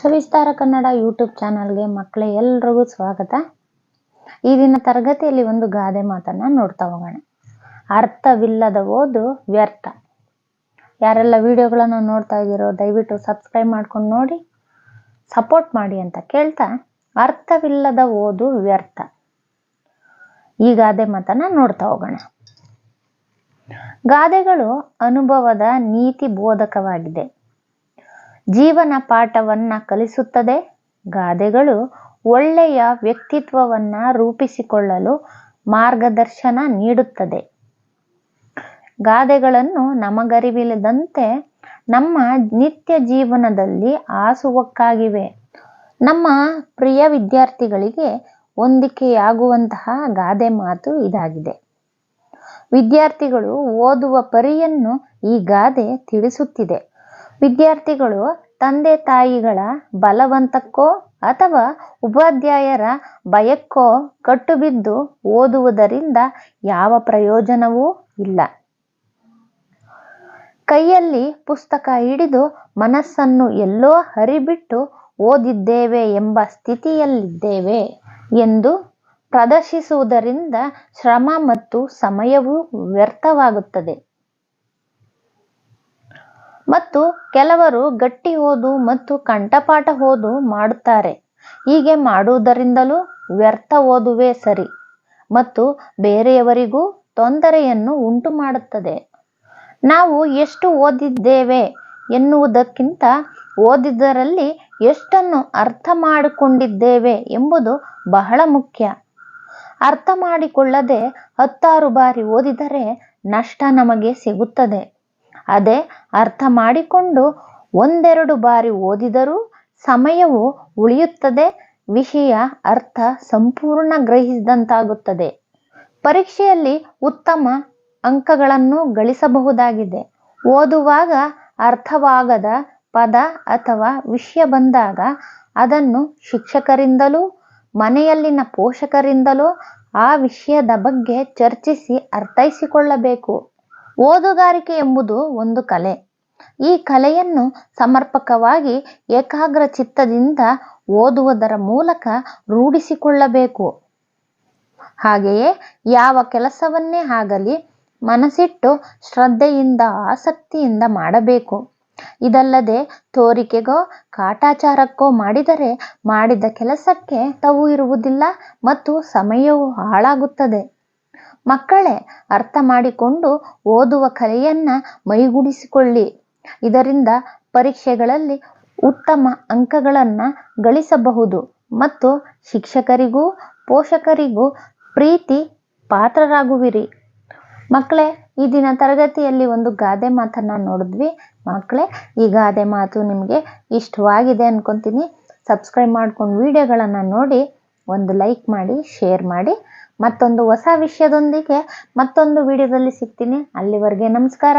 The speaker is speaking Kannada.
ಸವಿಸ್ತಾರ ಕನ್ನಡ ಯೂಟ್ಯೂಬ್ ಚಾನಲ್ಗೆ ಮಕ್ಕಳೇ ಎಲ್ರಿಗೂ ಸ್ವಾಗತ. ಈ ದಿನ ತರಗತಿಯಲ್ಲಿ ಒಂದು ಗಾದೆ ಮಾತನ್ನ ನೋಡ್ತಾ ಹೋಗೋಣ. ಅರ್ಥವಿಲ್ಲದ ಓದು ವ್ಯರ್ಥ. ಯಾರೆಲ್ಲ ವಿಡಿಯೋಗಳನ್ನು ನೋಡ್ತಾ ಇದ್ದೀರೋ, ದಯವಿಟ್ಟು ಸಬ್ಸ್ಕ್ರೈಬ್ ಮಾಡ್ಕೊಂಡು ನೋಡಿ, ಸಪೋರ್ಟ್ ಮಾಡಿ ಅಂತ ಕೇಳ್ತಾ ಅರ್ಥವಿಲ್ಲದ ಓದು ವ್ಯರ್ಥ. ಈ ಗಾದೆ ಮಾತನ್ನ ನೋಡ್ತಾ ಹೋಗೋಣ. ಗಾದೆಗಳು ಅನುಭವದ ನೀತಿ ಬೋಧಕವಾಗಿದೆ. ಜೀವನ ಪಾಠವನ್ನ ಕಲಿಸುತ್ತದೆ. ಗಾದೆಗಳು ಒಳ್ಳೆಯ ವ್ಯಕ್ತಿತ್ವವನ್ನ ರೂಪಿಸಿಕೊಳ್ಳಲು ಮಾರ್ಗದರ್ಶನ ನೀಡುತ್ತದೆ. ಗಾದೆಗಳನ್ನು ನಮಗರಿವಿಲ್ಲದಂತೆ ನಮ್ಮ ನಿತ್ಯ ಜೀವನದಲ್ಲಿ ಆಸುವಕ್ಕಾಗಿವೆ. ನಮ್ಮ ಪ್ರಿಯ ವಿದ್ಯಾರ್ಥಿಗಳಿಗೆ ಹೊಂದಿಕೆಯಾಗುವಂತಹ ಗಾದೆ ಮಾತು ಇದಾಗಿದೆ. ವಿದ್ಯಾರ್ಥಿಗಳು ಓದುವ ಪರಿಯನ್ನು ಈ ಗಾದೆ ತಿಳಿಸುತ್ತಿದೆ. ವಿದ್ಯಾರ್ಥಿಗಳು ತಂದೆ ತಾಯಿಗಳ ಬಲವಂತಕ್ಕೋ ಅಥವಾ ಉಪಾಧ್ಯಾಯರ ಭಯಕ್ಕೋ ಕಟ್ಟುಬಿದ್ದು ಓದುವುದರಿಂದ ಯಾವ ಪ್ರಯೋಜನವೂ ಇಲ್ಲ. ಕೈಯಲ್ಲಿ ಪುಸ್ತಕ ಹಿಡಿದು ಮನಸ್ಸನ್ನು ಎಲ್ಲೋ ಹರಿಬಿಟ್ಟು ಓದಿದ್ದೇವೆ ಎಂಬ ಸ್ಥಿತಿಯಲ್ಲಿದ್ದೇವೆ ಎಂದು ಪ್ರದರ್ಶಿಸುವುದರಿಂದ ಶ್ರಮ ಮತ್ತು ಸಮಯವೂ ವ್ಯರ್ಥವಾಗುತ್ತದೆ. ಮತ್ತು ಕೆಲವರು ಗಟ್ಟಿ ಓದು ಮತ್ತು ಕಂಠಪಾಠ ಓದು ಮಾಡುತ್ತಾರೆ. ಹೀಗೆ ಮಾಡುವುದರಿಂದಲೂ ವ್ಯರ್ಥ ಓದುವೇ ಸರಿ ಮತ್ತು ಬೇರೆಯವರಿಗೂ ತೊಂದರೆಯನ್ನು ಉಂಟು ಮಾಡುತ್ತದೆ ನಾವು ಎಷ್ಟು ಓದಿದ್ದೇವೆ ಎನ್ನುವುದಕ್ಕಿಂತ ಓದಿದ್ದರಲ್ಲಿ ಎಷ್ಟನ್ನು ಅರ್ಥ ಮಾಡಿಕೊಂಡಿದ್ದೇವೆ ಎಂಬುದು ಬಹಳ ಮುಖ್ಯ. ಅರ್ಥ ಮಾಡಿಕೊಳ್ಳದೆ ಹತ್ತಾರು ಬಾರಿ ಓದಿದರೆ ನಷ್ಟ ನಮಗೆ ಸಿಗುತ್ತದೆ. ಅದೇ ಅರ್ಥ ಮಾಡಿಕೊಂಡು ಒಂದೆರಡು ಬಾರಿ ಓದಿದರೂ ಸಮಯವು ಉಳಿಯುತ್ತದೆ, ವಿಷಯ ಅರ್ಥ ಸಂಪೂರ್ಣ ಗ್ರಹಿಸಿದಂತಾಗುತ್ತದೆ. ಪರೀಕ್ಷೆಯಲ್ಲಿ ಉತ್ತಮ ಅಂಕಗಳನ್ನು ಗಳಿಸಬಹುದಾಗಿದೆ. ಓದುವಾಗ ಅರ್ಥವಾಗದ ಪದ ಅಥವಾ ವಿಷಯ ಬಂದಾಗ ಅದನ್ನು ಶಿಕ್ಷಕರಿಂದಲೂ, ಮನೆಯಲ್ಲಿನ ಪೋಷಕರಿಂದಲೂ ಆ ವಿಷಯದ ಬಗ್ಗೆ ಚರ್ಚಿಸಿ ಅರ್ಥೈಸಿಕೊಳ್ಳಬೇಕು. ಓದುಗಾರಿಕೆ ಎಂಬುದು ಒಂದು ಕಲೆ. ಈ ಕಲೆಯನ್ನು ಸಮರ್ಪಕವಾಗಿ ಏಕಾಗ್ರ ಚಿತ್ತದಿಂದ ಓದುವುದರ ಮೂಲಕ ರೂಢಿಸಿಕೊಳ್ಳಬೇಕು. ಹಾಗೆಯೇ ಯಾವ ಕೆಲಸವನ್ನೇ ಆಗಲಿ ಮನಸ್ಸಿಟ್ಟು ಶ್ರದ್ಧೆಯಿಂದ, ಆಸಕ್ತಿಯಿಂದ ಮಾಡಬೇಕು. ಇದಲ್ಲದೆ ತೋರಿಕೆಗೋ, ಕಾಟಾಚಾರಕ್ಕೋ ಮಾಡಿದರೆ ಮಾಡಿದ ಕೆಲಸಕ್ಕೆ ತವು ಇರುವುದಿಲ್ಲ ಮತ್ತು ಸಮಯವೂ ಹಾಳಾಗುತ್ತದೆ. ಮಕ್ಕಳೇ, ಅರ್ಥ ಮಾಡಿಕೊಂಡು ಓದುವ ಕಲೆಯನ್ನ ಮೈಗೂಡಿಸಿಕೊಳ್ಳಿ. ಇದರಿಂದ ಪರೀಕ್ಷೆಗಳಲ್ಲಿ ಉತ್ತಮ ಅಂಕಗಳನ್ನು ಗಳಿಸಬಹುದು ಮತ್ತು ಶಿಕ್ಷಕರಿಗೂ ಪೋಷಕರಿಗೂ ಪ್ರೀತಿ ಪಾತ್ರರಾಗುವಿರಿ. ಮಕ್ಕಳೇ, ಈ ದಿನ ತರಗತಿಯಲ್ಲಿ ಒಂದು ಗಾದೆ ಮಾತನ್ನು ನೋಡಿದ್ವಿ. ಮಕ್ಕಳೇ, ಈ ಗಾದೆ ಮಾತು ನಿಮಗೆ ಇಷ್ಟವಾಗಿದೆ ಅನ್ಕೊಂತೀನಿ. ಸಬ್ಸ್ಕ್ರೈಬ್ ಮಾಡ್ಕೊಂಡು ವಿಡಿಯೋಗಳನ್ನು ನೋಡಿ, ಒಂದು ಲೈಕ್ ಮಾಡಿ, ಶೇರ್ ಮಾಡಿ. ಮತ್ತೊಂದು ಹೊಸ ವಿಷಯದೊಂದಿಗೆ ಮತ್ತೊಂದು ವಿಡಿಯೋದಲ್ಲಿ ಸಿಗ್ತೀನಿ. ಅಲ್ಲಿವರೆಗೆ ನಮಸ್ಕಾರ.